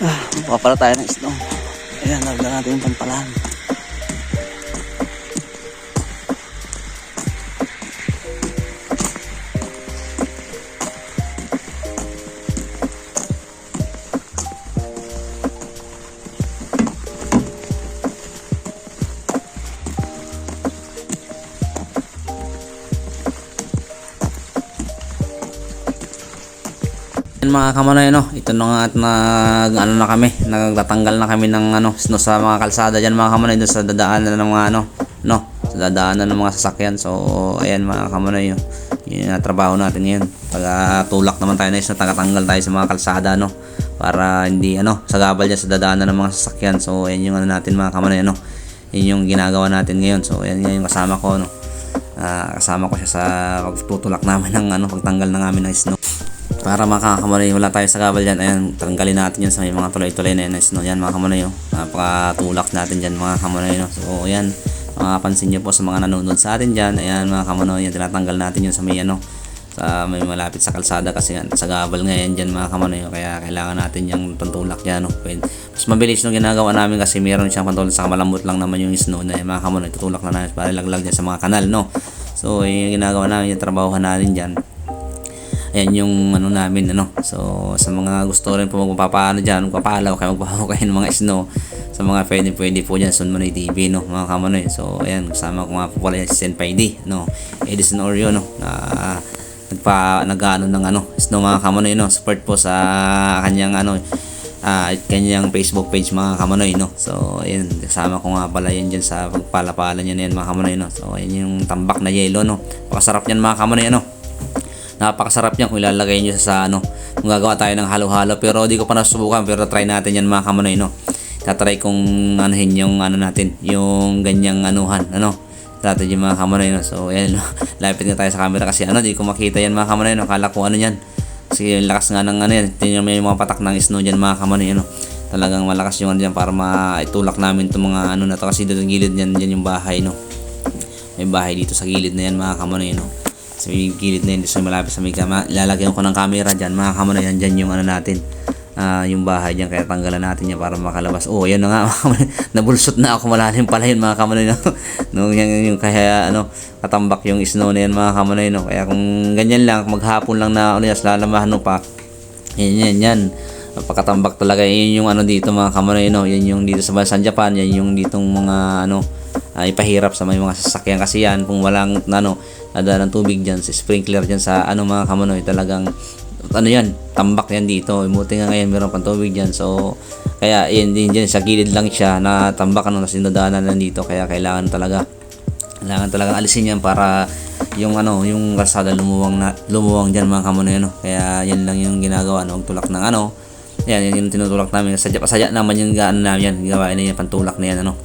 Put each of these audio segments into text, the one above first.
Ah, mukha pala tayo ng snow. Ayan, nagla natin yung pampalan. Mga kamanoy no, ito na nga at nag ano na kami, nagtatanggal na kami ng ano, sa mga kalsada diyan mga kamanoy doon sa dadaanan ng mga ano, no, sa dadaanan ng mga sasakyan. So ayan mga kamanoy, yun, yun yung trabaho natin ngayon. Pag tulak naman tayo na snow, tagatanggal tayo sa mga kalsada no para hindi ano, sagabal diyan sa dadaanan ng mga sasakyan. So ayan yung ano natin mga kamanoy no. Yun yung ginagawa natin ngayon. So ayan, yan yung kasama ko no. Ah, kasama ko siya sa pagtutulak namin ng ano, pagtanggal na namin ng snow para makakamalay wala tayo sa gabal dyan ayan tanggalin natin yan sa mga tuloy-tuloy na yan no? yan mga kamalay oh. napakatulak natin dyan mga kamalay no? so ayan makapansin nyo po sa mga nanonood sa atin dyan ayan mga kamalay yan tinatanggal natin yun sa may ano sa may malapit sa kalsada kasi yan, sa gabal nga yan dyan mga kamalay oh. kaya kailangan natin yung pantulak dyan no? Pwede, mas mabilis nung ginagawa namin kasi meron siyang pantulak sa malambot lang naman yung snow na yan mga kamalay tutulak na namin para laglag dyan sa mga kanal no so yung ginagawa namin yung trabahohan natin dyan ayan yung ano namin ano. So sa mga gusto rin po magpapaano dyan magpapalaw kayo ng mga snow. Sa mga pwede pwede po dyan Sunmanoy TV no mga kamanoy so ayan kasama ko nga po pala si Senpai D no. Edison Oreo no na nagpa nagano ng ano snow mga kamanoy no. Support po sa kanyang ano ah kanyang Facebook page mga kamanoy no. So ayan kasama ko nga pala yan dyan sa pagpalapala niya na yan mga kamanoy no. So ayan yung tambak na yelo no. Pakasarap yan mga kamanoy ano napakasarap yan kung ilalagay nyo sa ano kung gagawa tayo ng halo-halo. Pero di ko pa nasubukan pero try natin yan mga kamanay no? Tatry kong anuhin yung ano natin yung ganyang anuhan ano? Yung mga kamanay no? So yan no? Lapit nga tayo sa camera kasi ano di ko makita yan mga kamanay no? Kala ko ano yan. Kasi yung lakas nga ng ano yan. Tingnan mo yung mga patak ng snow dyan mga kamanay no talagang malakas yung ano dyan para maitulak namin itong mga ano na to. Kasi doon gilid yan dyan yung bahay no? May bahay dito sa gilid na yan mga kamanay no sa may gilid na yun sa malapit sa may kama lalagyan ko ng camera dyan. Mga kamano yan dyan yung ano natin ah yung bahay dyan. Kaya tanggalan natin yan para makalabas. Oh yan na nga nabulsot na ako malalim pala yun mga kamano no? no, yan, yung kaya ano katambak yung snow na yan mga kamano no? kaya kung ganyan lang maghapon lang na ano yan lalamahan pa. Yan yan yan. Napakatambak talaga. Yun yung ano dito mga kamano no? yan yung dito sa bansang Japan. Yan yung ditong mga ano uh, ipahirap sa may mga sasakyan. Kasi yan kung walang ano nada ng tubig dyan sa sprinkler dyan sa ano mga kamanoy talagang ano yan tambak yan dito. Imuti nga ngayon meron pang tubig dyan. So kaya yan din dyan sa gilid lang siya na tambak ano na sinadaanan lang dito. Kaya kailangan talaga kailangan talaga alisin yan para yung ano yung kalsada lumuwang na lumuwang diyan mga kamonoy ano. Kaya yan lang yung ginagawa no? Tulak ng ano yan yan yung tinutulak namin. Sadya pasadya naman yung gaan namin yan. Gawain na yan pantulak na yan ano.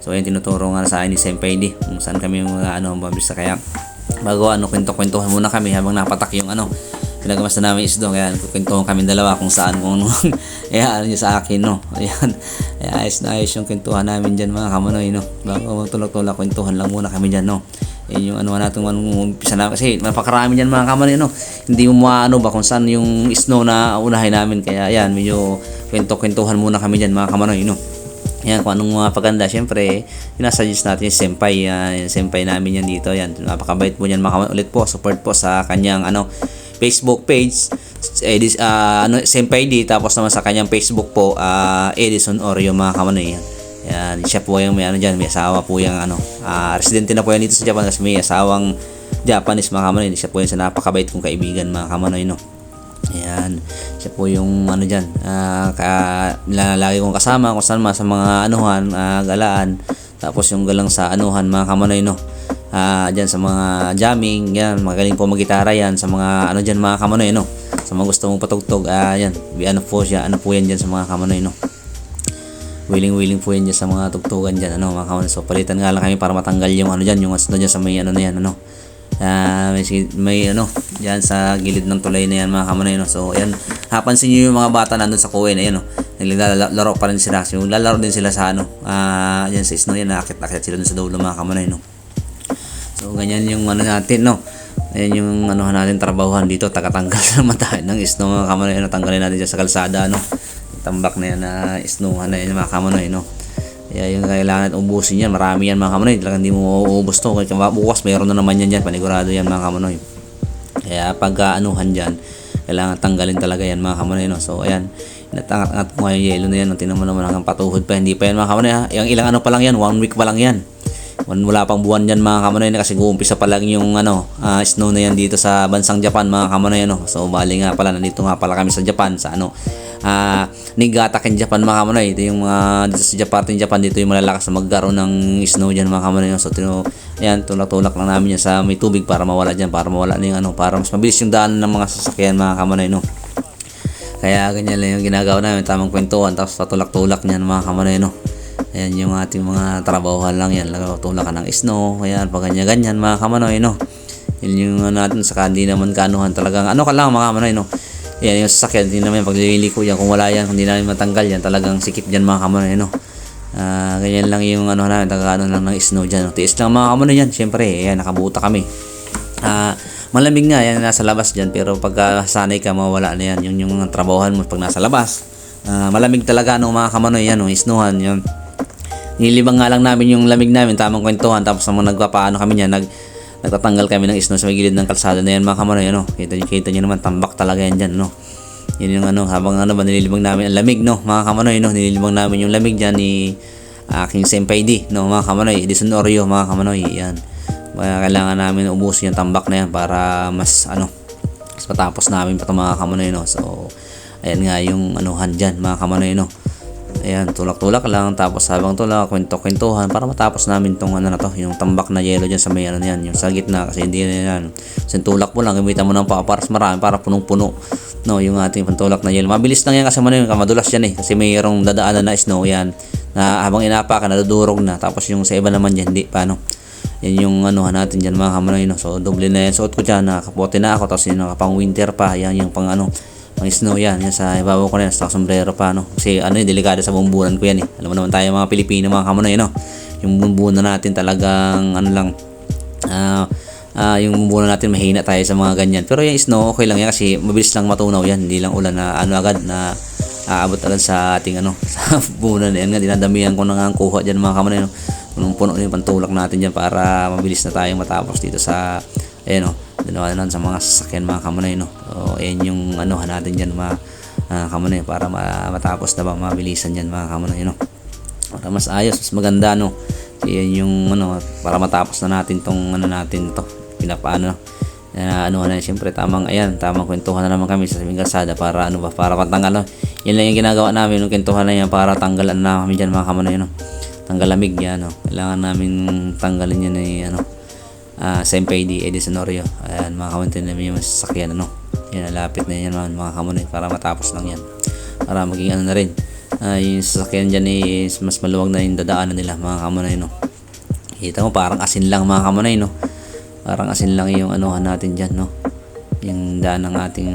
So yan tinuturo nga sa akin ni Senpai D kung saan kami mga ano mabilis kaya bago ano kwento-kwentuhan muna kami habang napatak yung ano pinagamas na namin isdo kaya kwentuhan kami dalawa kung saan kung ano kaya ano sa akin no? Ayan. Kaya ayos na ayos yung kwentuhan namin dyan mga kamanoy no? Bago magtulak-tulak kwentuhan lang muna kami dyan no? Yan yung ano natin umpisa na kasi napakarami dyan mga kamanoy no? Hindi mo maano ba kung saan yung snow na unahin namin. Kaya ayan medyo kwento-kwentuhan muna kami dyan mga kamanoy no yan, kung anong mga paganda, syempre, sinasuggest natin yung senpai, uh, yung senpai namin yan dito, yan, napakabait po yan, mga ulit po, support po sa kanyang, ano, Facebook page, Edis, uh, ano, senpai D, tapos naman sa kanyang Facebook po, uh, Edison Oreo, mga kamanoy, yan. Yan, siya po yung may ano dyan, may asawa po yung ano, uh, residente na po yan dito sa Japan. Kasi may asawang Japanese mga kamanoy, siya po yung sa napakabait kong kaibigan mga kamanoy, no. Ayan. Siya po yung ano dyan. Uh, ka, lagi kong kasama kung saan sa mga anuhan, uh, galaan. Tapos yung galang sa anuhan, mga kamanoy, no. Uh, dyan sa mga jamming, yan. Magaling po magitara yan. Sa mga ano dyan, mga kamanoy, no. Sa mga gusto mong patugtog, uh, yan. Ano po siya, ano po yan dyan sa mga kamanoy, no. Willing-willing po yan dyan sa mga tugtugan dyan, ano, mga kamanoy. So, palitan nga lang kami para matanggal yung ano dyan, yung ano dyan sa may ano na yan, ano uh, may, may ano diyan sa gilid ng tulay na yan mga kamanay no? So ayan napansin niyo yung mga bata nandun sa kuwe na yan no? Naglalaro pa rin sila. So, lalaro din sila sa ano uh, yan sa snow yan nakakit-nakit sila dun sa dulo mga kamanay no? So ganyan yung ano natin no? Ayan yung ano natin trabahuhan dito tagatanggal naman tayo ng snow mga kamanay no? Tanggalin natin dyan sa kalsada no? Tambak na yan na isnuhan na yan mga kamanoy no kaya yung kailangan ubusin yan. Marami yan mga kamanoy. Talagang hindi mo uubos to. Kaya bukas mayroon na naman yan dyan. Panigurado yan mga kamanoy. Kaya pag anuhan dyan kailangan tanggalin talaga yan mga kamanoy no? So ayan. Inatangat-angat mo yung yelo na yan no? tingnan mo naman hanggang patuhod pa. Hindi pa yan mga kamanoy ha? Yung ilang ano pa lang yan one week pa lang yan. Wan- wala pang buwan yan mga kamanoy kasi uumpisa pa lang yung ano ah, snow na yan dito sa bansang Japan mga kamanoy ano? So bali nga pala nandito nga pala kami sa Japan sa ano ah Niigata ken Japan mga kamanoy ito yung mga dito sa Japan in Japan dito yung malalakas na magkaroon ng snow diyan mga kamanoy so tino ayan tulak-tulak lang namin yan sa may tubig para mawala diyan para mawala na yung ano para mas mabilis yung daan ng mga sasakyan mga kamanoy no kaya ganyan lang yung ginagawa namin, tamang kwentuhan, tapos patulak-tulak niyan mga kamanoy, no? Ayan yung ating mga trabahuhan lang yan, tulak ka ng snow, ayan, pag ganyan-ganyan mga kamanoy, no? Yun yung ano natin, saka hindi naman kanuhan talagang, ano ka lang mga kamanoy, no? Ayan yung sasakyan, hindi naman pag liliko yan, kung wala yan, kung hindi namin matanggal yan, talagang sikip dyan mga kamanoy, no? Ah, ganyan lang yung ano namin, taga ano lang ng snow dyan, no? Tiis lang mga kamanoy yan, syempre, ayan, nakabuta kami. Ah, malamig nga yan nasa labas diyan pero pagka sanay ka mawala na yan yung yung trabahohan mo pag nasa labas. Ah, malamig talaga no mga kamanoy yan, no, isnuhan yun. Nilibang nga lang namin yung lamig namin, tamang kwentuhan tapos naman nagpapaano kami niyan, nag nagtatanggal kami ng snow sa may gilid ng kalsada na yan. Mga kamanoy ano. Kita niyo kita niyo naman tambak talaga yan diyan no. Yun yung ano habang ano ba nililibang namin. Ang lamig no? Mga kamanoy no? Nililibang namin yung lamig diyan ni aking senpai di no? Mga kamanoy di Sonorio mga kamanoy yan. Kaya kailangan namin ubusin yung tambak na yan para mas ano mas matapos namin pa mga kamanoy no? So ayan nga yung anuhan dyan mga kamanoy no ayan tulak-tulak lang tapos habang tulak kwento-kwentuhan para matapos namin tong ano na to yung tambak na yellow dyan sa may ano yan yung sa gitna kasi hindi na yan. Kasi tulak mo lang gamitan mo ng paparas marami para punong-puno no yung ating pantulak na yellow mabilis lang yan kasi man yun madulas yan eh kasi mayroong dadaanan na snow yan na habang inapa ka nadudurog na tapos yung sa iba naman dyan hindi paano? Yan yung ano natin dyan mga kamanoy no? So doble na yan suot ko dyan nakapote na ako tapos yung nakapang winter pa yan yung pang ano pang snow yan yan sa ibabaw ko na yan sa sombrero pa no? Kasi ano yung delikado sa bumbunan ko yan eh. Alam mo naman tayo mga Pilipino mga kamanoy no? Yung bumbunan natin talagang ano lang ah ah, yung bumbunan natin mahina tayo sa mga ganyan. Pero yung snow okay lang yan kasi mabilis lang matunaw yan. Hindi lang ulan na ano agad na aabot agad sa ating ano sa bunan yan nga dinadamihan ko na nga ang kuha dyan mga kamanoy no? Punong puno yung pantulak natin dyan para mabilis na tayong matapos dito sa ayan o dalawa na sa mga sasakyan mga kamanay no so ayan yung ano natin dyan mga uh, kamanay para ma- matapos na ba mabilisan dyan mga kamanay no? Para mas ayos mas maganda no? Ayan yung ano para matapos na natin tong ano natin to pinapaano na ano na syempre tamang ayan tamang kwentuhan na naman kami sa aming kalsada para ano ba para patanggal no? yan lang yung ginagawa namin yung kwentuhan na yan para tanggalan na kami dyan mga kamanay no? Tanggal lamig yan no? kailangan namin tanggalin yan ni ano ah Senpai di Edison Orio ayan mga kamanay namin yung sasakyan ano? Yan lapit na yan mga, mga kamanay para matapos lang yan. Para maging ano na rin. Ah yung sasakyan dyan is mas maluwag na yung dadaanan nila mga kamanay no? Kita mo parang asin lang mga kamanay no? Parang asin lang yung anuhan natin dyan no? Yung daan ng ating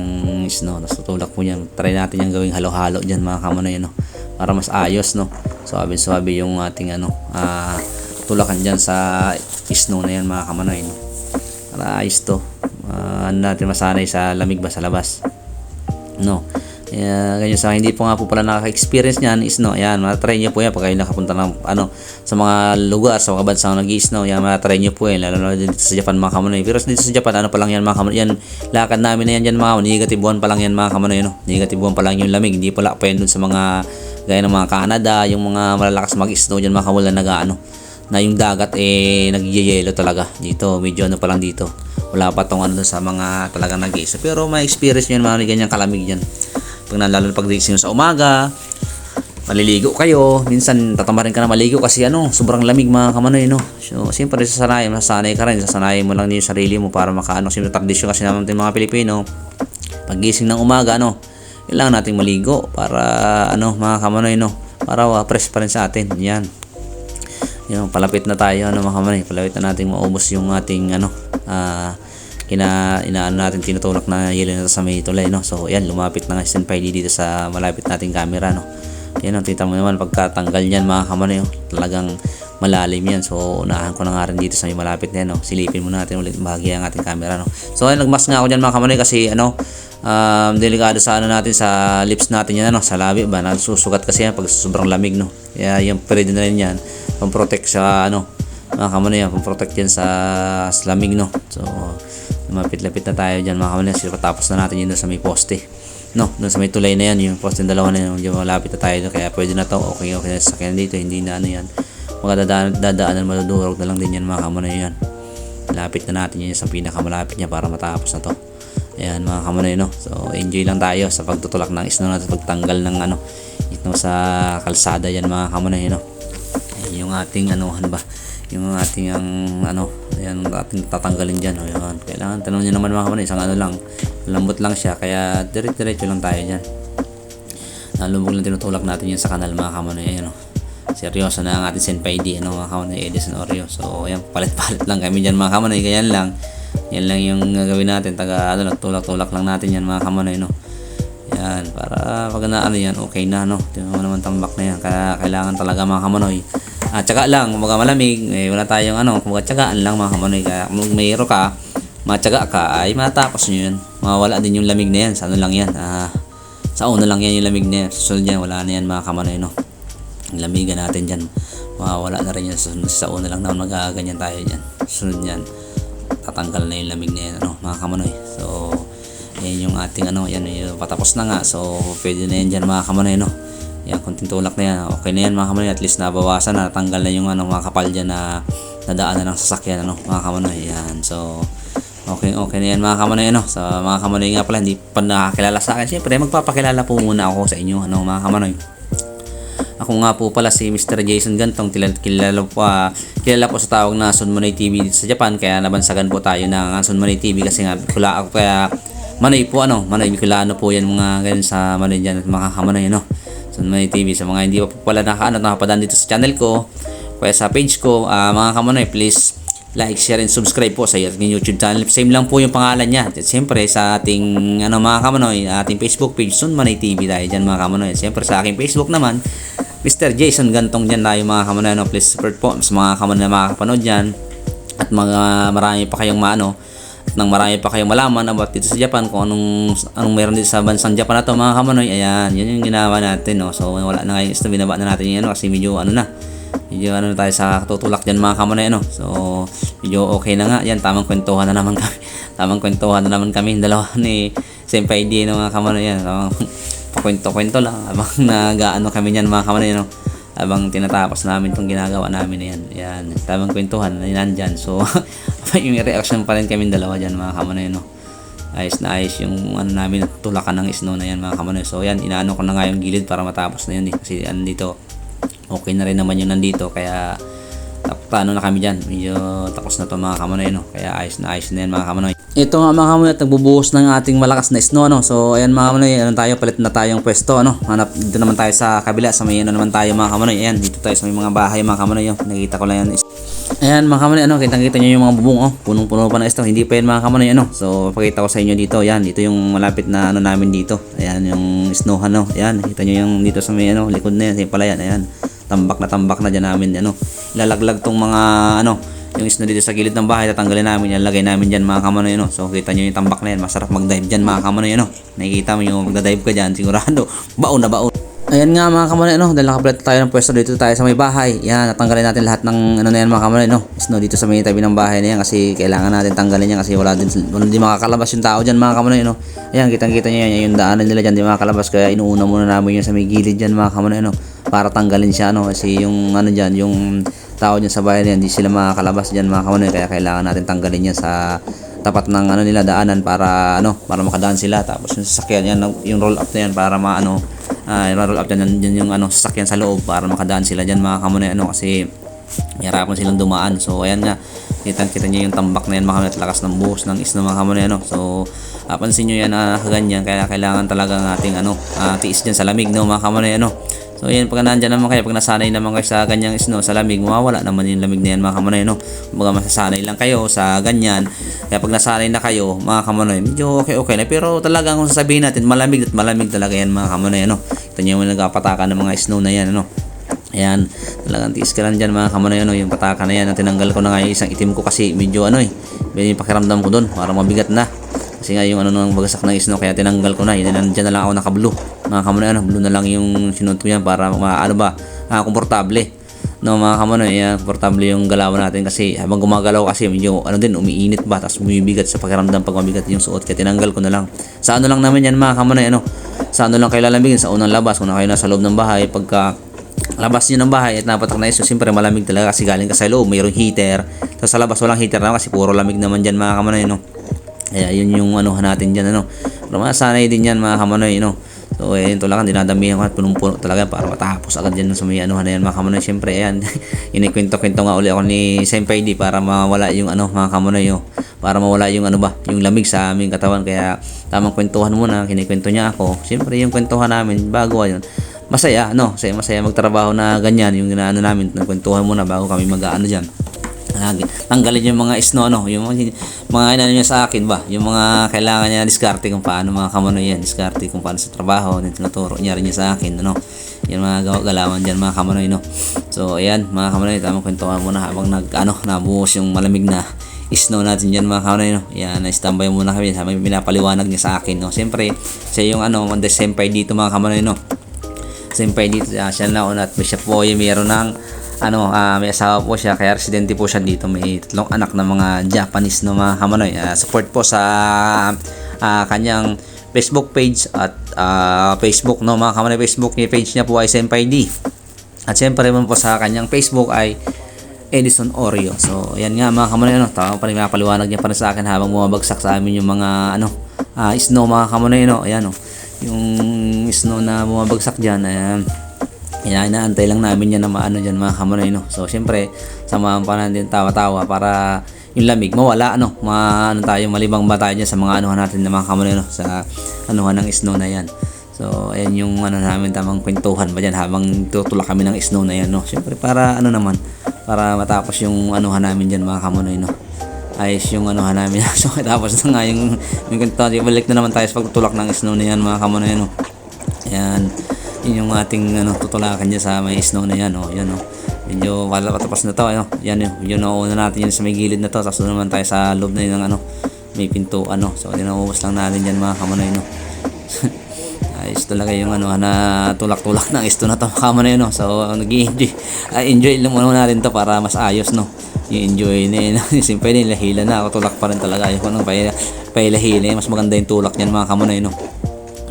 snow tapos tutulak po yan try natin yung gawing halo-halo dyan mga kamanay no? Para mas ayos no? Suabe suabe yung ating ano ah tulakan dyan sa snow na yan mga kamanay no? Para ayos to. Ano natin masanay sa lamig ba sa labas no? Kaya ganyan sa hindi po nga po pala nakaka-experience niyan is no? Ayan matry niyo po yan pag kayo nakapunta ng ano sa mga lugar sa mga bansang nag snow yan matry niyo po yan lalo na dito sa Japan mga kamanay pero dito sa Japan ano pa lang yan mga kamanay yan lakad namin na yan dyan mga kamanay negative 1 pa lang yan mga kamanay no? Negative 1 pa lang yung lamig. Hindi pala pa yan dun sa mga gaya ng mga Canada yung mga malalakas mag snow dyan mga kamanay nag ano na yung dagat eh nagyayelo talaga. Dito medyo ano pa lang dito. Wala pa tong ano sa mga talagang nag pero may experience nyo mga ganyan kalamig dyan. Pag nalalo pag gising sa umaga maliligo kayo. Minsan tatamarin ka na maligo kasi ano sobrang lamig mga kamanoy no? So siyempre sasanay masasanay ka rin. Sasanay mo lang yung sarili mo para makaano siyempre tradisyon kasi naman ng mga Pilipino. Pag gising ng umaga ano kailangan nating maligo para ano mga kamanoy no? Para uh, fresh pa rin sa atin. Yan yung palapit na tayo ano mga kamanoy palapit na nating maubos yung ating ano ah kina inaano natin tinutulak na yelo na sa may tulay no so yan lumapit na nga Lee dito sa malapit nating camera no yan ang tita mo naman pagkatanggal niyan mga kamanoy oh, talagang malalim yan. So, unahan ko na nga rin dito sa may malapit na yan, no? Silipin muna natin ulit bahagi ang ating camera, no? So, ayun, nagmask nga ako dyan mga kamanoy kasi, ano, um, delikado sa ano natin, sa lips natin yan, ano, sa labi ba? Nasusugat kasi yan pag sobrang lamig, no? Kaya yung pwede na rin yan, pang-protect sa, ano, mga kamanoy yan, pang-protect yan sa, sa lamig, no? So, lumapit-lapit na tayo dyan mga kamanoy. Kasi tapos na natin yun sa may poste. No, doon sa may tulay na yan, yung poste yung dalawa na yun, yung malapit na tayo. Kaya pwede na to, okay, okay na sa sakyan dito, hindi na ano yan. Mga dadaan, dadaanan, madudurog na lang din yan mga kamanoy yan. Lapit na natin yun sa pinakamalapit niya para matapos na to. Ayan mga kamanoy no. So enjoy lang tayo sa pagtutulak ng snow natin pagtanggal ng ano ito sa kalsada yan mga kamanoy no. Ating ano ba? Yung ating ang ano ayan ating tatanggalin diyan oh yan kailangan tanong niyo naman mga kamanoy isang ano lang. Lambot lang siya kaya diretso lang tayo diyan nalubog lang tinutulak natin yun sa kanal mga kamanoy ayan oh. Seryoso na ang ating senpai di ano mga kamanoy Edison Oreo. So ayan palit-palit lang kami dyan mga kamanoy ganyan lang. Yan lang yung gagawin natin taga ano tulak-tulak lang natin yan mga kamanoy no. Yan para pag na ano yan okay na no. Tingnan mo naman tambak na yan kaya kailangan talaga mga kamanoy at saka lang kumbaga malamig eh, wala tayong ano kumbaga tsagaan lang mga kamanoy kaya kung mayro ka matyaga ka ay matapos nyo yun. Mawala din yung lamig na yan sa ano lang yan ah, sa una lang yan yung lamig na yan susunod yan wala na yan mga kamanoy no? Ang lamigan natin dyan mawawala na rin yan sa, sa una lang naman magaganyan tayo dyan sunod yan. Tatanggal na yung lamig na yan ano, mga kamanoy so yan yung ating ano yan yung patapos na nga. So pwede na yan dyan mga kamanoy no yan konting tulak na yan okay na yan mga kamanoy at least nabawasan na natanggal na yung ano mga kapal dyan na nadaanan ng sasakyan ano mga kamanoy yan so Okay, okay na yan mga kamanoy ano. So mga kamanoy nga pala hindi pa nakakilala sa akin. Siyempre magpapakilala po muna ako sa inyo ano mga kamanoy. Ako nga po pala si Mr. Jason Gantong, kilala, po, ah, kilala po sa tawag na Sunmonay TV dito sa Japan, kaya nabansagan po tayo ng Sunmonay TV kasi nga kula ako kaya Manoy po ano, Manoy Bicolano po yan mga ganyan sa Manoy dyan at mga kamanoy no. Sunmonay TV sa mga hindi pa po pala nakaano nakapadaan dito sa channel ko, kaya sa page ko, ah, mga kamanoy please like, share, and subscribe po sa ating YouTube channel. Same lang po yung pangalan niya. At siyempre sa ating ano mga kamanoy, ating Facebook page, Sunmanay TV tayo dyan mga kamanoy. Siyempre sa aking Facebook naman, Mr. Jason Gantong dyan tayo mga kamanoy. No? Please support po sa mga kamanoy na makakapanood dyan. At mga marami pa kayong maano, at nang marami pa kayong malaman about dito sa Japan kung anong anong meron dito sa bansang Japan na to mga kamanoy. Ayan, yun yung ginawa natin. No? So wala na ngayon, binaba na natin yung ano kasi medyo ano na medyo ano na tayo sa tutulak dyan mga kamanay ano so medyo okay na nga yan tamang kwentuhan na naman kami tamang kwentuhan na naman kami dalawa ni Senpai D no mga kamanay yan tamang pakwento-kwento lang habang nag-ano kami yan mga kamanay ano habang tinatapos namin itong ginagawa namin na yan yan tamang kwentuhan na nandyan. So yung reaction pa rin kami dalawa dyan mga kamanay no? Ayos na ayos yung ano namin tulakan ng snow na yan mga kamanay so yan inaano ko na nga yung gilid para matapos na yun eh. Kasi andito okay na rin naman yung nandito. Kaya paano na kami dyan? Medyo tapos na to mga kamanoy no? Kaya ayos na ayos na yan mga kamanoy ito nga mga kamanoy at nagbubuhos ng ating malakas na snow no so ayan mga kamanoy ano tayo palit na tayong pwesto ano hanap dito naman tayo sa kabila sa may ano naman tayo mga kamanoy ayan dito tayo sa may mga bahay mga kamanoy yun nakikita ko lang yan Ayan mga kamanay, ano, kitang kita nyo yung mga bubong, oh. Punong-puno pa na ito. Hindi pa yan mga kamanay, ano. So, pakita ko sa inyo dito. Yan, dito yung malapit na ano namin dito. Ayan, yung snow, ano. Ayan, nakita nyo yung dito sa may, ano, likod na yan. Pala yan, ayan. Tambak na tambak na dyan namin, ano. Ilalaglag tong mga, ano, yung snow dito sa gilid ng bahay, tatanggalin namin yan, lagay namin dyan mga kamanoy, ano. So, kita nyo yung tambak na yan. Masarap mag-dive dyan mga kamanoy, ano. Nakikita mo yung magda-dive ka dyan, sigurado. Baon na baon. Ayan nga mga kamanay, no, dahil nakapalit tayo ng pwesto dito tayo sa may bahay. Yan, natanggalin natin lahat ng ano na yan mga kamanay, no. Snow dito sa may tabi ng bahay na yan kasi kailangan natin tanggalin yan kasi wala din wala din makakalabas yung tao diyan mga kamanay, no. Ayan, kitang-kita niyo yan, yung daanan nila diyan di makakalabas kaya inuuna muna namin yun sa may gilid diyan mga kamanay, no. Para tanggalin siya, no, kasi yung ano diyan, yung tao diyan sa bahay na yan, hindi sila makakalabas diyan mga kamanay kaya kailangan natin tanggalin yan sa tapat ng ano nila daanan para ano para makadaan sila. Tapos yung sasakyan yan yung roll up na yan para maano uh, roll up dyan, dyan yung ano sasakyan sa loob para makadaan sila dyan mga kamunay ano kasi hirapan silang dumaan. So ayan nga. Kitang kita nyo yung tambak na yan mga at lakas ng buhos ng isno mga kamunay ano. So uh, pansin nyo yan uh, ganyan. Kaya kailangan talaga ng ating ano uh, tiis dyan sa lamig no mga kamunay ano So yan, pag nandyan naman kayo, pag nasanay naman kayo sa ganyang snow, sa lamig, mawawala naman yung lamig na yan mga kamanay, no? Kumbaga masasanay lang kayo sa ganyan. Kaya pag nasanay na kayo, mga kamanay, medyo okay okay na. Pero talaga kung sasabihin natin, malamig at malamig talaga yan mga kamanay, ano? Ito nyo yung nagkapatakan ng mga snow na yan, ano? Ayan, talagang tiis ka lang dyan mga kamonoy, ano, yung pataka na yan, na tinanggal ko na nga yung isang itim ko kasi medyo ano eh, medyo yung pakiramdam ko doon, parang mabigat na. Kasi nga yung ano nang bagsak ng isno, kaya tinanggal ko na, yun na, dyan na lang ako naka-blue. Mga kamonoy, ano, blue na lang yung sinuot ko yan para, ma, ano ba, ah, komportable. No, mga kamonoy, yan, komportable yung galawan natin kasi habang gumagalaw kasi medyo ano din, umiinit ba, tapos bumibigat sa pakiramdam pag mabigat yung suot, kaya tinanggal ko na lang. Sa ano lang naman yan mga kamonoy, ano, sa ano lang kayo lalambigin, sa unang labas, kung na kayo nasa loob ng bahay, pagka labas nyo ng bahay at napatak na iso, siyempre malamig talaga kasi galing ka sa loob, mayroong heater. Tapos sa labas walang heater naman kasi puro lamig naman dyan mga kamanoy, no? Kaya yun yung ano natin dyan, ano? Pero masanay din yan mga kamanoy, no? So, eh, ito lang, dinadamihan ko at punong-puno talaga para matapos agad dyan sa may ano na yan mga kamanoy. Siyempre, ayan, inikwento-kwento nga uli ako ni Senpai D para mawala yung ano mga kamanoy, oh, para mawala yung ano ba, yung lamig sa aming katawan. Kaya tamang kwentuhan muna, kinikwento niya ako. Siyempre, yung kwentuhan namin bago ayun masaya, no? Masaya, masaya magtrabaho na ganyan, yung ginaano namin, nagkwentuhan muna bago kami mag-ano dyan. Lagi. Tanggalin yung mga snow, no? Yung mga, inano niya sa akin ba? Yung mga kailangan niya diskarte kung paano mga kamanoy yan, diskarte kung paano sa trabaho, na tinuturo niya rin niya sa akin, ano? Yan mga gawa galawan dyan mga kamanoy, no? So, ayan, mga kamanoy, tamang kwentuhan muna habang nag, ano, nabuhos yung malamig na snow natin dyan mga kamanoy, no? Yan, na-standby muna kami, habang pinapaliwanag niya sa akin, no? Siyempre, siya yung ano, on the sempay dito mga kamanoy, no? Siyempre dito uh, siya na at siya po ay mayroon ng ano, ah, may asawa po siya kaya residente po siya dito. May tatlong anak na mga Japanese no mga kamanoy Ah, support po sa ah, kanyang Facebook page at ah, Facebook no mga kamanoy Facebook niya page niya po ay Senpai D. At siyempre naman po sa kanyang Facebook ay Edison Oreo. So, ayan nga mga kamanoy, ano, tama pa rin paliwanag niya pa rin sa akin habang bumabagsak sa amin yung mga, ano, ah, snow mga kamanoy, no, ayan, oh yung snow na bumabagsak dyan, ayan, inaantay lang namin yan na maano dyan mga kamanay no. So syempre samahan pa natin tawa-tawa para yung lamig mawala ano. Ma, ano tayo malibang ba tayo dyan sa mga anuhan natin na mga kamanay no sa anuhan ng snow na yan. So ayan yung ano namin tamang kwentuhan ba dyan habang tutulak kami ng snow na yan no. Syempre para ano naman para matapos yung anuhan namin dyan mga kamanay no ayos yung ano namin. so tapos na nga yung yung ganito, balik na naman tayo sa pagtutulak ng snow na yan mga kamonoy no. Yan. Yun yung ating ano tutulakan niya sa may snow na yan oh. Yan oh. Medyo patapos na to ano. Yan yun. Yun nauna natin yan sa may gilid na to. Tapos naman tayo sa loob na yun ng ano may pinto ano. So dinaubos lang natin yan mga kamonoy no. ayos talaga yung ano na tulak-tulak ng isto na to kama na yun no. so nag-enjoy uh, enjoy lang muna natin to para mas ayos no i-enjoy na yun simple nila hila na ako tulak pa rin talaga yung ano pailahila mas maganda yung tulak niyan mga kamunay no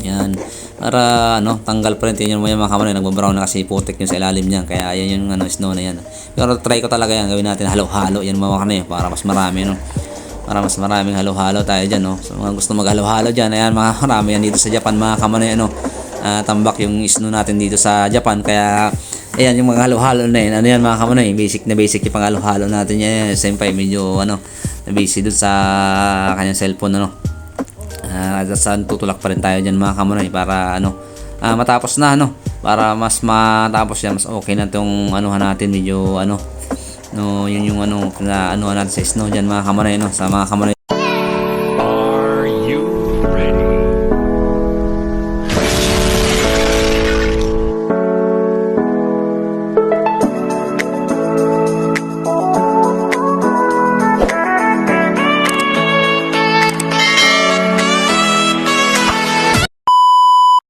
yan para ano tanggal pa rin tingnan mo yung mga kamunay nagbabrown na kasi putik yung sa ilalim niyan kaya yan yung ano snow na yan. Pero try ko talaga yan. Gawin natin halo-halo yan mga kanay para mas marami no? Para mas maraming halo-halo tayo dyan, no? So, mga gusto mag-halo-halo dyan, ayan, mga marami yan dito sa Japan, mga kamanay, ano, ah, tambak yung snow natin dito sa Japan, kaya, ayan, yung mga halo-halo na yun, ano yan, mga kamanay, basic na basic yung pang-halo-halo natin yan, siyempre, medyo, ano, na busy dun sa kanyang cellphone, ano, At saan tutulak pa rin tayo dyan mga kamunay para ano ah, matapos na ano para mas matapos yan mas okay na tong anuhan natin medyo ano no yun yung ano na ano natin sa snow dyan mga kamunay no sa mga kamunay